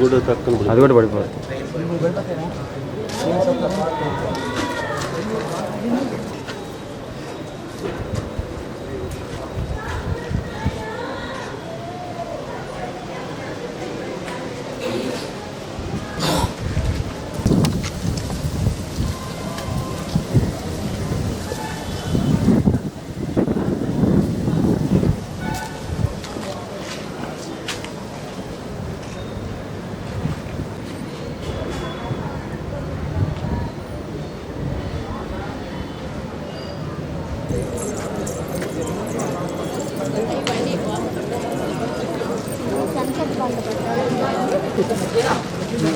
కూడా తక్కువ అది కూడా పడిపోతుంది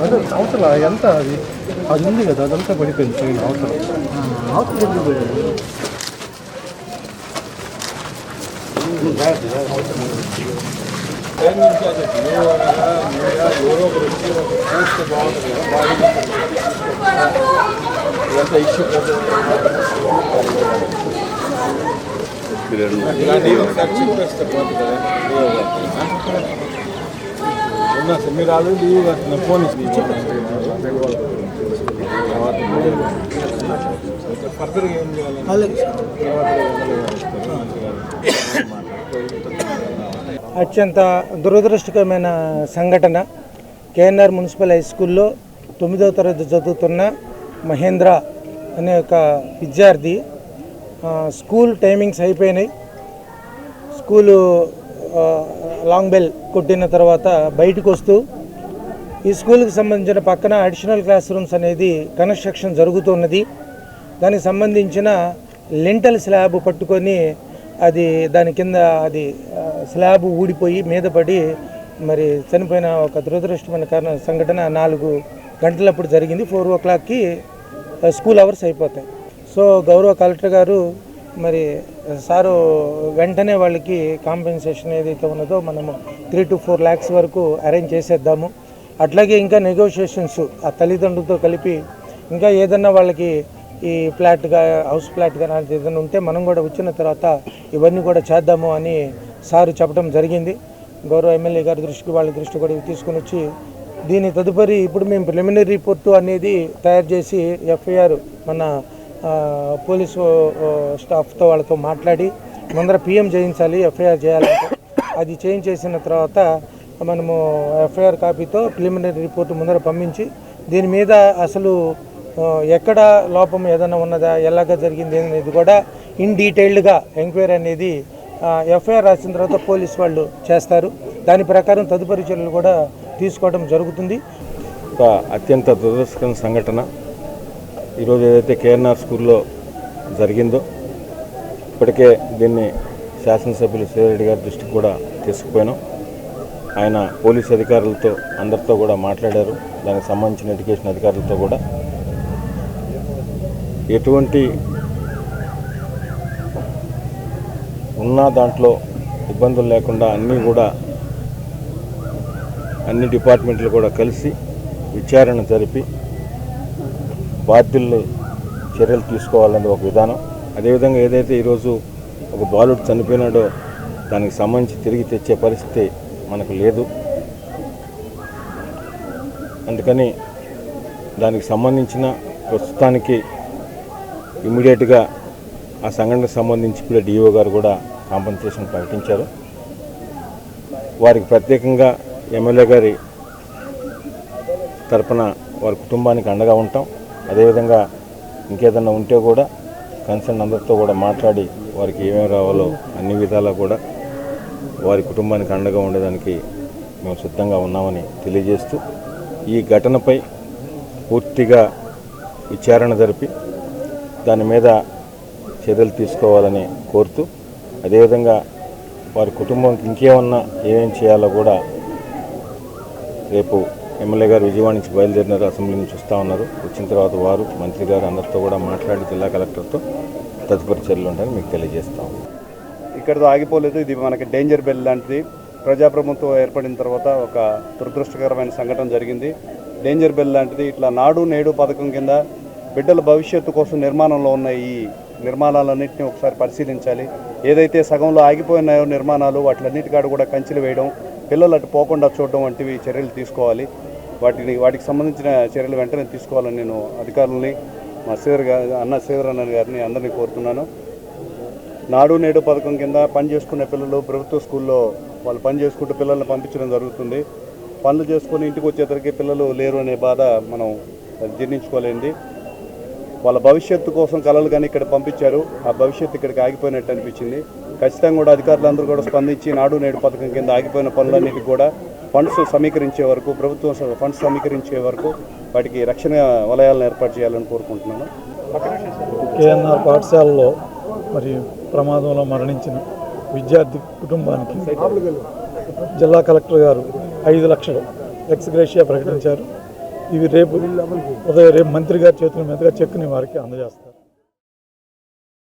అదే అవతల ఎంత అది అది ఉంది కదా అదంతా పడిపోయింది పైన అవతల మీరు ఆల్రెడీ ఫోన్ ఏం అత్యంత దురదృష్టకరమైన సంఘటన కేఎన్ఆర్ మున్సిపల్ హై స్కూల్లో తొమ్మిదవ తరగతి చదువుతున్న మహేంద్ర అనే ఒక విద్యార్థి స్కూల్ టైమింగ్స్ అయిపోయినాయి. స్కూలు లాంగ్ బెల్ కొట్టిన తర్వాత బయటకు వస్తూ ఈ స్కూల్కి సంబంధించిన పక్కన అడిషనల్ క్లాస్ రూమ్స్ అనేది కన్స్ట్రక్షన్ జరుగుతున్నది. దానికి సంబంధించిన లింటల్ స్లాబ్ పట్టుకొని అది దాని కింద అది స్లాబ్ ఊడిపోయి మీద పడి మరి చనిపోయిన ఒక దురదృష్టమైన కారణ సంఘటన నాలుగు గంటలప్పుడు జరిగింది. ఫోర్ ఓ క్లాక్కి స్కూల్ అవర్స్ అయిపోతాయి. సో గౌరవ కలెక్టర్ గారు మరి సారు వెంటనే వాళ్ళకి కాంపెన్సేషన్ ఏదైతే ఉన్నదో మనము త్రీ టు ఫోర్ ల్యాక్స్ వరకు అరేంజ్ చేసేద్దాము. అట్లాగే ఇంకా నెగోషియేషన్స్ ఆ తల్లిదండ్రులతో కలిపి ఇంకా ఏదన్నా వాళ్ళకి ఈ ఫ్లాట్గా హౌస్ ఫ్లాట్గా లాంటిది ఏదైనా ఉంటే మనం కూడా వచ్చిన తర్వాత ఇవన్నీ కూడా చేద్దాము అని సారు చెప్పడం జరిగింది. గౌరవ ఎమ్మెల్యే గారి దృష్టికి వాళ్ళ దృష్టి కూడా తీసుకుని వచ్చి దీని తదుపరి ఇప్పుడు మేము ప్రిలిమినరీ రిపోర్టు అనేది తయారు చేసి ఎఫ్ఐఆర్ మన పోలీసు స్టాఫ్తో వాళ్ళతో మాట్లాడి ముందర పిఎం చేయించాలి ఎఫ్ఐఆర్ చేయాలంటే. అది చేయించేసిన తర్వాత మనము ఎఫ్ఐఆర్ కాపీతో ప్రిలిమినరీ రిపోర్ట్ ముందర పంపించి దీని మీద అసలు ఎక్కడ లోపం ఏదైనా ఉన్నదా ఎలాగ జరిగింది అనేది కూడా ఇన్ డీటెయిల్డ్గా ఎంక్వైరీ అనేది ఎఫ్ఐఆర్ రాసిన తర్వాత పోలీస్ వాళ్ళు చేస్తారు. దాని ప్రకారం తదుపరి చర్యలు కూడా తీసుకోవడం జరుగుతుంది. ఒక అత్యంత దురదృష్టకరమైన సంఘటన. ఈరోజు ఏదైతే కేఎన్ఆర్ స్కూల్లో జరిగిందో ఇప్పటికే దీన్ని శాసనసభ్యులు శ్రీరెడ్డి గారి దృష్టికి కూడా తీసుకుపోయాను. ఆయన పోలీస్ అధికారులతో అందరితో కూడా మాట్లాడారు. దానికి సంబంధించిన ఎడ్యుకేషన్ అధికారులతో కూడా. ఎటువంటి ఉన్న దాంట్లో ఇబ్బందులు లేకుండా అన్నీ కూడా అన్ని డిపార్ట్మెంట్లు కూడా కలిసి విచారణ జరిపి బాధ్యుల్ని చర్యలు తీసుకోవాలనేది ఒక విధానం. అదేవిధంగా ఏదైతే ఈరోజు ఒక బాలుడు చనిపోయినాడో దానికి సంబంధించి తిరిగి తెచ్చే పరిస్థితి మనకు లేదు. అందుకని దానికి సంబంధించిన ప్రస్తుతానికి ఇమీడియట్గా ఆ సంఘటనకు సంబంధించి ఇప్పుడే డిఓ గారు కూడా కాంపన్సేషన్ ప్రకటించారు. వారికి ప్రత్యేకంగా ఎమ్మెల్యే గారి తరపున వారి కుటుంబానికి అండగా ఉంటాం. అదేవిధంగా ఇంకేదన్నా ఉంటే కూడా కన్సర్న్ అందరితో కూడా మాట్లాడి వారికి ఏమేమి రావాలో అన్ని విధాలా కూడా వారి కుటుంబానికి అండగా ఉండేదానికి మేము సిద్ధంగా ఉన్నామని తెలియజేస్తూ ఈ ఘటనపై పూర్తిగా విచారణ జరిపి దాని మీద చర్యలు తీసుకోవాలని కోరుతూ అదేవిధంగా వారి కుటుంబంకి ఇంకేమన్నా ఏమేం చేయాలో కూడా రేపు ఎమ్మెల్యే గారు విజయవాడ నుంచి బయలుదేరినారు. అసెంబ్లీ నుంచి వస్తూ ఉన్నారు. వచ్చిన తర్వాత వారు మంత్రి గారు అందరితో కూడా మాట్లాడి జిల్లా కలెక్టర్తో తదుపరి చర్యలు ఉంటాయని మీకు తెలియజేస్తాం ఇక్కడితో ఆగిపోలేదు. ఇది మనకి డేంజర్ బెల్ లాంటిది. ప్రజాప్రభుత్వం ఏర్పడిన తర్వాత ఒక దురదృష్టకరమైన సంఘటన జరిగింది. డేంజర్ బెల్ లాంటిది. ఇట్లా నాడు నేడు పథకం కింద బిడ్డల భవిష్యత్తు కోసం నిర్మాణంలో ఉన్న ఈ నిర్మాణాలన్నింటినీ ఒకసారి పరిశీలించాలి. ఏదైతే సగంలో ఆగిపోయినాయో నిర్మాణాలు వాటిలన్నిటికాడ కూడా కంచెలు వేయడం పిల్లలు అటు పోకుండా చూడడం వంటివి చర్యలు తీసుకోవాలి. వాటిని వాటికి సంబంధించిన చర్యలు వెంటనే తీసుకోవాలని నేను అధికారులని మా శ్రీధర్ గారు అన్న శ్రీధర్ అన్న గారిని అందరినీ కోరుతున్నాను. నాడు నేడు పథకం కింద పని చేసుకునే పిల్లలు ప్రభుత్వ స్కూల్లో వాళ్ళు పని చేసుకుంటూ పిల్లల్ని పంపించడం జరుగుతుంది. పనులు చేసుకొని ఇంటికి వచ్చేసరికి పిల్లలు లేరు అనే బాధ మనం జీర్ణించుకోలేంది వాళ్ళ భవిష్యత్తు కోసం కళలు కానీ ఇక్కడ పంపించారు. ఆ భవిష్యత్తు ఇక్కడికి ఆగిపోయినట్టు అనిపించింది. ఖచ్చితంగా కూడా అధికారులందరూ కూడా స్పందించి నాడు నేడు పథకం కింద ఆగిపోయిన పనులన్నిటికీ కూడా ఫండ్స్ సమీకరించే వరకు ప్రభుత్వం స- ఫండ్స్ సమీకరించే వరకు వాటికి రక్షణ వలయాలను ఏర్పాటు చేయాలని కోరుకుంటున్నాను. కేఎన్ఆర్ పాఠశాలలో మరి ప్రమాదంలో మరణించిన విద్యార్థి కుటుంబానికి జిల్లా కలెక్టర్ గారు ఐదు లక్షలు ఎక్స్గ్రేషియా ప్రకటించారు. ఇవి రేపు ఉదయం రేపు మంత్రి గారి చేతుల మీదుగా చెక్ని వారికి అందజేస్తారు.